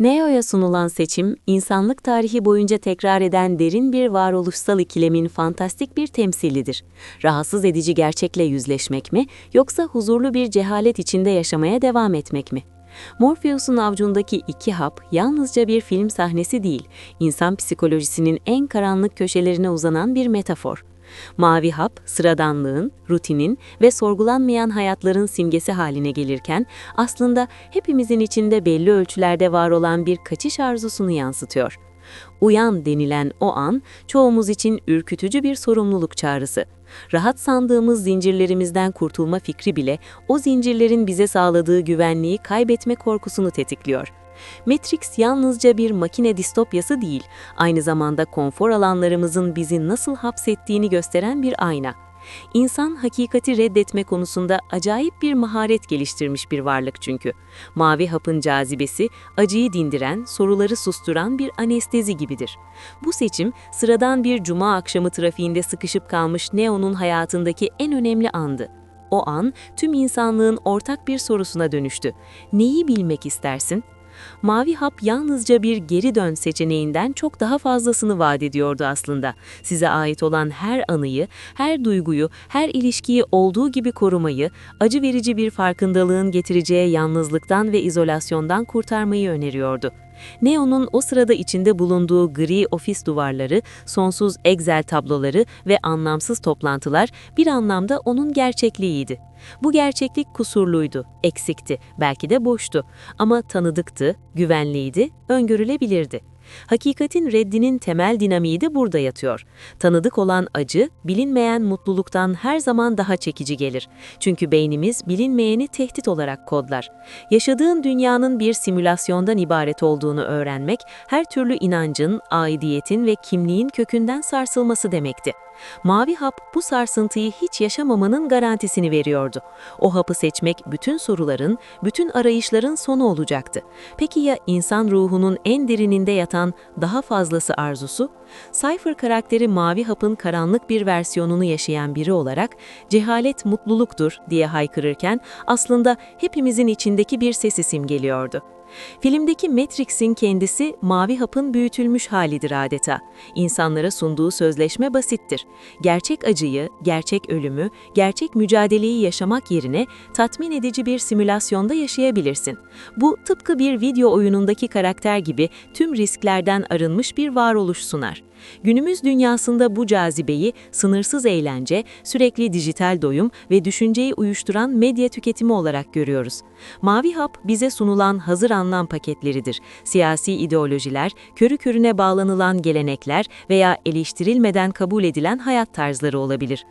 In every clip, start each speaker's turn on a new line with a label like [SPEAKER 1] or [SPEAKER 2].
[SPEAKER 1] Neo'ya sunulan seçim, insanlık tarihi boyunca tekrar eden derin bir varoluşsal ikilemin fantastik bir temsilidir. Rahatsız edici gerçekle yüzleşmek mi, yoksa huzurlu bir cehalet içinde yaşamaya devam etmek mi? Morpheus'un avcundaki iki hap yalnızca bir film sahnesi değil, insan psikolojisinin en karanlık köşelerine uzanan bir metafor. Mavi hap, sıradanlığın, rutinin ve sorgulanmayan hayatların simgesi haline gelirken, aslında hepimizin içinde belli ölçülerde var olan bir kaçış arzusunu yansıtıyor. Uyan denilen o an, çoğumuz için ürkütücü bir sorumluluk çağrısı. Rahat sandığımız zincirlerimizden kurtulma fikri bile o zincirlerin bize sağladığı güvenliği kaybetme korkusunu tetikliyor. Matrix yalnızca bir makine distopyası değil, aynı zamanda konfor alanlarımızın bizi nasıl hapsettiğini gösteren bir ayna. İnsan hakikati reddetme konusunda acayip bir maharet geliştirmiş bir varlık çünkü. Mavi hapın cazibesi, acıyı dindiren, soruları susturan bir anestezi gibidir. Bu seçim, sıradan bir cuma akşamı trafiğinde sıkışıp kalmış Neo'nun hayatındaki en önemli andı. O an, tüm insanlığın ortak bir sorusuna dönüştü. Neyi bilmek istersin? Mavi hap yalnızca bir geri dön seçeneğinden çok daha fazlasını vaat ediyordu aslında. Size ait olan her anıyı, her duyguyu, her ilişkiyi olduğu gibi korumayı, acı verici bir farkındalığın getireceği yalnızlıktan ve izolasyondan kurtarmayı öneriyordu. Neo'nun o sırada içinde bulunduğu gri ofis duvarları, sonsuz Excel tabloları ve anlamsız toplantılar bir anlamda onun gerçekliğiydi. Bu gerçeklik kusurluydu, eksikti, belki de boştu ama tanıdıktı, güvenliydi, öngörülebilirdi. Hakikatin reddinin temel dinamiği de burada yatıyor. Tanıdık olan acı, bilinmeyen mutluluktan her zaman daha çekici gelir. Çünkü beynimiz bilinmeyeni tehdit olarak kodlar. Yaşadığın dünyanın bir simülasyondan ibaret olduğunu öğrenmek, her türlü inancın, aidiyetin ve kimliğin kökünden sarsılması demekti. Mavi hap bu sarsıntıyı hiç yaşamamanın garantisini veriyordu. O hapı seçmek bütün soruların, bütün arayışların sonu olacaktı. Peki ya insan ruhunun en derininde yatan daha fazlası arzusu? Cypher karakteri Mavi Hap'ın karanlık bir versiyonunu yaşayan biri olarak cehalet mutluluktur diye haykırırken aslında hepimizin içindeki bir sesi simgeliyordu. Filmdeki Matrix'in kendisi mavi hapın büyütülmüş halidir adeta. İnsanlara sunduğu sözleşme basittir. Gerçek acıyı, gerçek ölümü, gerçek mücadeleyi yaşamak yerine tatmin edici bir simülasyonda yaşayabilirsin. Bu tıpkı bir video oyunundaki karakter gibi tüm risklerden arınmış bir varoluş sunar. Günümüz dünyasında bu cazibeyi sınırsız eğlence, sürekli dijital doyum ve düşünceyi uyuşturan medya tüketimi olarak görüyoruz. Mavi Hap bize sunulan hazır anlam paketleridir. Siyasi ideolojiler, körü körüne bağlanılan gelenekler veya eleştirilmeden kabul edilen hayat tarzları olabilir.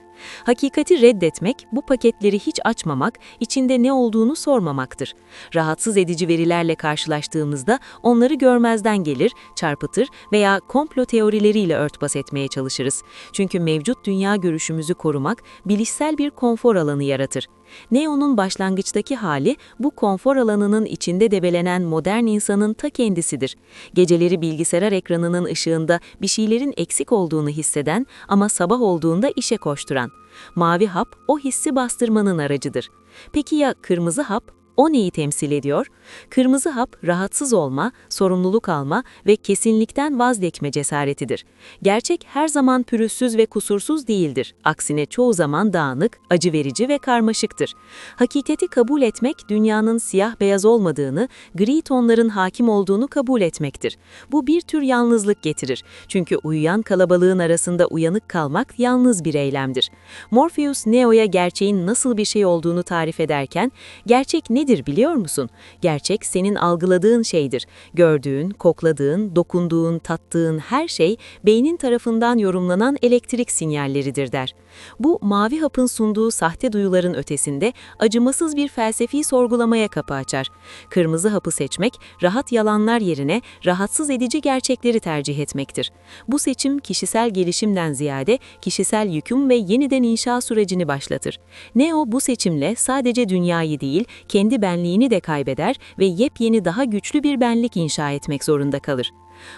[SPEAKER 1] Hakikati reddetmek, bu paketleri hiç açmamak, içinde ne olduğunu sormamaktır. Rahatsız edici verilerle karşılaştığımızda onları görmezden gelir, çarpıtır veya komplo teorileriyle örtbas etmeye çalışırız. Çünkü mevcut dünya görüşümüzü korumak, bilişsel bir konfor alanı yaratır. Neo'nun başlangıçtaki hali bu konfor alanının içinde debelenen modern insanın ta kendisidir. Geceleri bilgisayar ekranının ışığında bir şeylerin eksik olduğunu hisseden ama sabah olduğunda işe koşturan. Mavi hap o hissi bastırmanın aracıdır. Peki ya kırmızı hap? O neyi temsil ediyor? Kırmızı hap rahatsız olma, sorumluluk alma ve kesinlikten vazgeçme cesaretidir. Gerçek her zaman pürüzsüz ve kusursuz değildir. Aksine çoğu zaman dağınık, acı verici ve karmaşıktır. Hakikati kabul etmek dünyanın siyah beyaz olmadığını, gri tonların hakim olduğunu kabul etmektir. Bu bir tür yalnızlık getirir. Çünkü uyuyan kalabalığın arasında uyanık kalmak yalnız bir eylemdir. Morpheus Neo'ya gerçeğin nasıl bir şey olduğunu tarif ederken, gerçek nedir nedir biliyor musun? Gerçek senin algıladığın şeydir. Gördüğün, kokladığın, dokunduğun, tattığın her şey beynin tarafından yorumlanan elektrik sinyalleridir der. Bu mavi hapın sunduğu sahte duyuların ötesinde acımasız bir felsefi sorgulamaya kapı açar. Kırmızı hapı seçmek, rahat yalanlar yerine rahatsız edici gerçekleri tercih etmektir. Bu seçim kişisel gelişimden ziyade kişisel yüküm ve yeniden inşa sürecini başlatır. Neo bu seçimle sadece dünyayı değil, kendi benliğini de kaybeder ve yepyeni daha güçlü bir benlik inşa etmek zorunda kalır.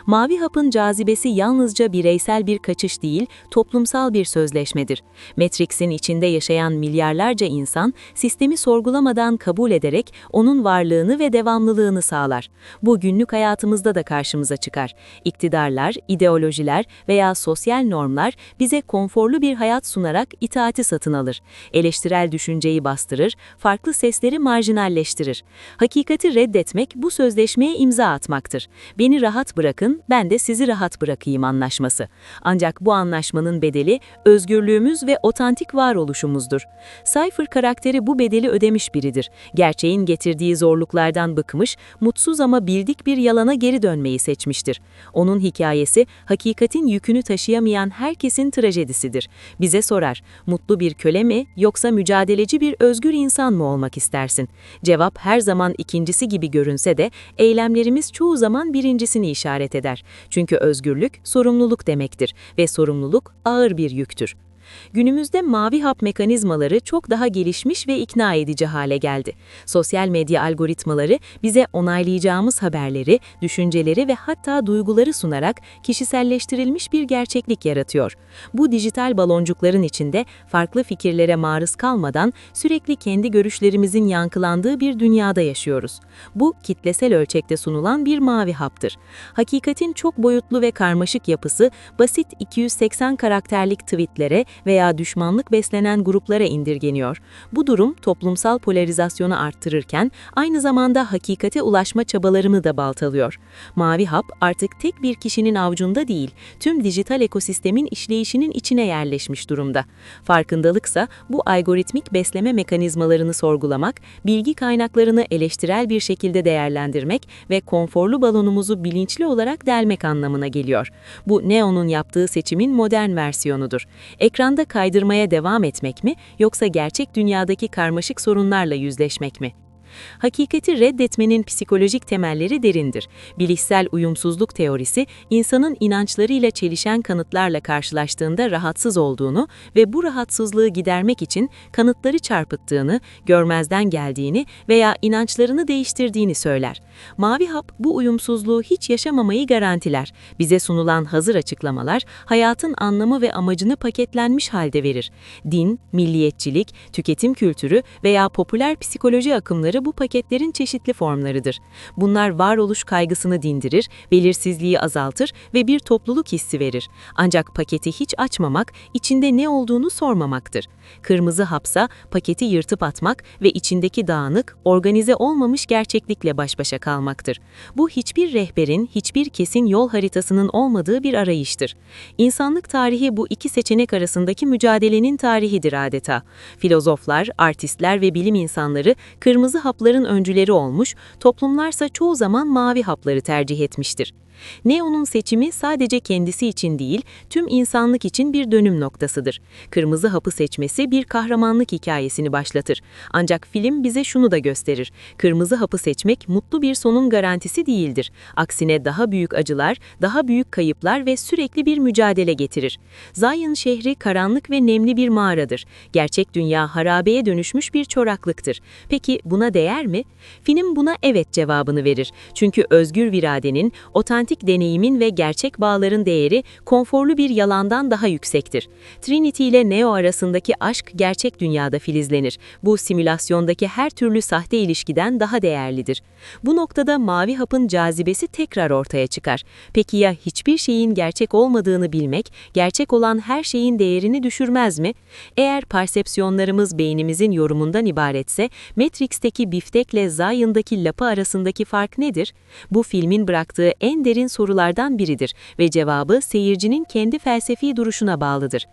[SPEAKER 1] Mavi hapın cazibesi yalnızca bireysel bir kaçış değil, toplumsal bir sözleşmedir. Matrix'in içinde yaşayan milyarlarca insan, sistemi sorgulamadan kabul ederek onun varlığını ve devamlılığını sağlar. Bu günlük hayatımızda da karşımıza çıkar. İktidarlar, ideolojiler veya sosyal normlar bize konforlu bir hayat sunarak itaati satın alır. Eleştirel düşünceyi bastırır, farklı sesleri marjinalleştirir. Hakikati reddetmek bu sözleşmeye imza atmaktır. Beni rahat bırakın, ben de sizi rahat bırakayım anlaşması. Ancak bu anlaşmanın bedeli özgürlüğümüz ve otantik varoluşumuzdur. Cypher karakteri bu bedeli ödemiş biridir. Gerçeğin getirdiği zorluklardan bıkmış, mutsuz ama bildik bir yalana geri dönmeyi seçmiştir. Onun hikayesi, hakikatin yükünü taşıyamayan herkesin trajedisidir. Bize sorar, mutlu bir köle mi yoksa mücadeleci bir özgür insan mı olmak istersin? Cevap her zaman ikincisi gibi görünse de eylemlerimiz çoğu zaman birincisini işaret eder. Çünkü özgürlük sorumluluk demektir ve sorumluluk ağır bir yüktür. Günümüzde mavi hap mekanizmaları çok daha gelişmiş ve ikna edici hale geldi. Sosyal medya algoritmaları bize onaylayacağımız haberleri, düşünceleri ve hatta duyguları sunarak kişiselleştirilmiş bir gerçeklik yaratıyor. Bu dijital baloncukların içinde farklı fikirlere maruz kalmadan sürekli kendi görüşlerimizin yankılandığı bir dünyada yaşıyoruz. Bu kitlesel ölçekte sunulan bir mavi haptır. Hakikatin çok boyutlu ve karmaşık yapısı basit 280 karakterlik tweetlere veya düşmanlık beslenen gruplara indirgeniyor. Bu durum toplumsal polarizasyonu arttırırken aynı zamanda hakikate ulaşma çabalarını da baltalıyor. Mavi hap artık tek bir kişinin avcunda değil, tüm dijital ekosistemin işleyişinin içine yerleşmiş durumda. Farkındalıksa bu algoritmik besleme mekanizmalarını sorgulamak, bilgi kaynaklarını eleştirel bir şekilde değerlendirmek ve konforlu balonumuzu bilinçli olarak delmek anlamına geliyor. Bu Neo'nun yaptığı seçimin modern versiyonudur. Ekranda kaydırmaya devam etmek mi yoksa gerçek dünyadaki karmaşık sorunlarla yüzleşmek mi? Hakikati reddetmenin psikolojik temelleri derindir. Bilişsel uyumsuzluk teorisi, insanın inançlarıyla çelişen kanıtlarla karşılaştığında rahatsız olduğunu ve bu rahatsızlığı gidermek için kanıtları çarpıttığını, görmezden geldiğini veya inançlarını değiştirdiğini söyler. Mavi hap bu uyumsuzluğu hiç yaşamamayı garantiler. Bize sunulan hazır açıklamalar, hayatın anlamı ve amacını paketlenmiş halde verir. Din, milliyetçilik, tüketim kültürü veya popüler psikoloji akımları bu paketlerin çeşitli formlarıdır. Bunlar varoluş kaygısını dindirir, belirsizliği azaltır ve bir topluluk hissi verir. Ancak paketi hiç açmamak, içinde ne olduğunu sormamaktır. Kırmızı hapsa paketi yırtıp atmak ve içindeki dağınık, organize olmamış gerçeklikle baş başa kalmaktır. Bu hiçbir rehberin, hiçbir kesin yol haritasının olmadığı bir arayıştır. İnsanlık tarihi bu iki seçenek arasındaki mücadelenin tarihidir adeta. Filozoflar, artistler ve bilim insanları kırmızı hapların öncüleri olmuş, toplumlarsa çoğu zaman mavi hapları tercih etmiştir. Neo'nun seçimi sadece kendisi için değil, tüm insanlık için bir dönüm noktasıdır. Kırmızı hapı seçmesi bir kahramanlık hikayesini başlatır. Ancak film bize şunu da gösterir. Kırmızı hapı seçmek mutlu bir sonun garantisi değildir. Aksine daha büyük acılar, daha büyük kayıplar ve sürekli bir mücadele getirir. Zion şehri karanlık ve nemli bir mağaradır. Gerçek dünya harabeye dönüşmüş bir çoraklıktır. Peki buna değer mi? Film buna evet cevabını verir. Çünkü özgür viradenin, otantik otantik deneyimin ve gerçek bağların değeri konforlu bir yalandan daha yüksektir. Trinity ile Neo arasındaki aşk gerçek dünyada filizlenir. Bu simülasyondaki her türlü sahte ilişkiden daha değerlidir. Bu noktada mavi hapın cazibesi tekrar ortaya çıkar. Peki ya hiçbir şeyin gerçek olmadığını bilmek, gerçek olan her şeyin değerini düşürmez mi? Eğer persepsiyonlarımız beynimizin yorumundan ibaretse, Matrix'teki biftekle Zion'daki lapı arasındaki fark nedir? Bu filmin bıraktığı en derin sorulardan biridir ve cevabı seyircinin kendi felsefi duruşuna bağlıdır.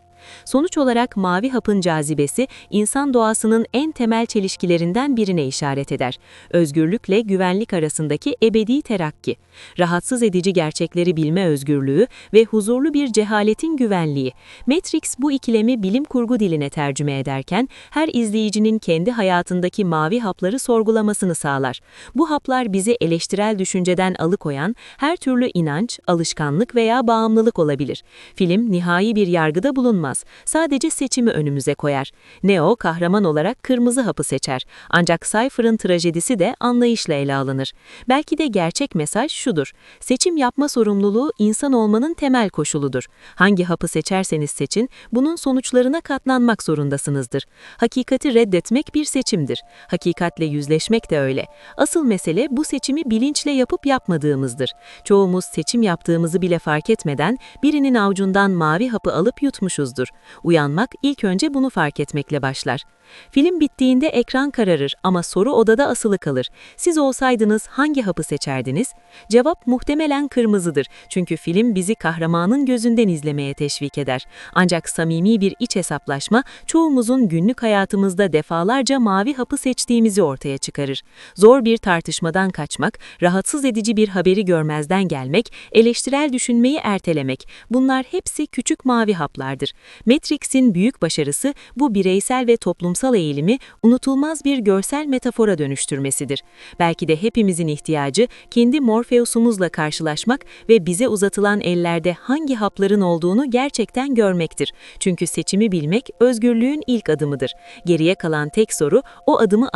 [SPEAKER 1] Sonuç olarak mavi hapın cazibesi insan doğasının en temel çelişkilerinden birine işaret eder. Özgürlükle güvenlik arasındaki ebedi terakki, rahatsız edici gerçekleri bilme özgürlüğü ve huzurlu bir cehaletin güvenliği. Matrix bu ikilemi bilim kurgu diline tercüme ederken her izleyicinin kendi hayatındaki mavi hapları sorgulamasını sağlar. Bu haplar bizi eleştirel düşünceden alıkoyan her türlü inanç, alışkanlık veya bağımlılık olabilir. Film nihai bir yargıda bulunmaz
[SPEAKER 2] sormaz. Sadece seçimi önümüze koyar. Neo kahraman olarak kırmızı hapı seçer. Ancak Cypher'ın trajedisi de anlayışla ele alınır. Belki de gerçek mesaj şudur. Seçim yapma sorumluluğu insan olmanın temel koşuludur. Hangi hapı seçerseniz seçin, bunun sonuçlarına katlanmak zorundasınızdır. Hakikati reddetmek bir seçimdir. Hakikatle yüzleşmek de öyle. Asıl mesele bu seçimi bilinçle yapıp yapmadığımızdır. Çoğumuz seçim yaptığımızı bile fark etmeden birinin avucundan mavi hapı alıp yutmuşuzdur. Uyanmak ilk önce bunu fark etmekle başlar. Film bittiğinde ekran kararır ama soru odada asılı kalır. Siz olsaydınız hangi hapı seçerdiniz? Cevap muhtemelen kırmızıdır. Çünkü film bizi kahramanın gözünden izlemeye teşvik eder. Ancak samimi bir iç hesaplaşma çoğumuzun günlük hayatımızda defalarca mavi hapı seçtiğimizi ortaya çıkarır. Zor bir tartışmadan kaçmak, rahatsız edici bir haberi görmezden gelmek, eleştirel düşünmeyi ertelemek. Bunlar hepsi küçük mavi haplardır. Matrix'in büyük başarısı bu bireysel ve toplumsal eğilimi unutulmaz bir görsel metafora dönüştürmesidir. Belki de hepimizin ihtiyacı kendi Morpheus'umuzla karşılaşmak ve bize uzatılan ellerde hangi hapların olduğunu gerçekten görmektir. Çünkü seçimi bilmek özgürlüğün ilk adımıdır. Geriye kalan tek soru o adımı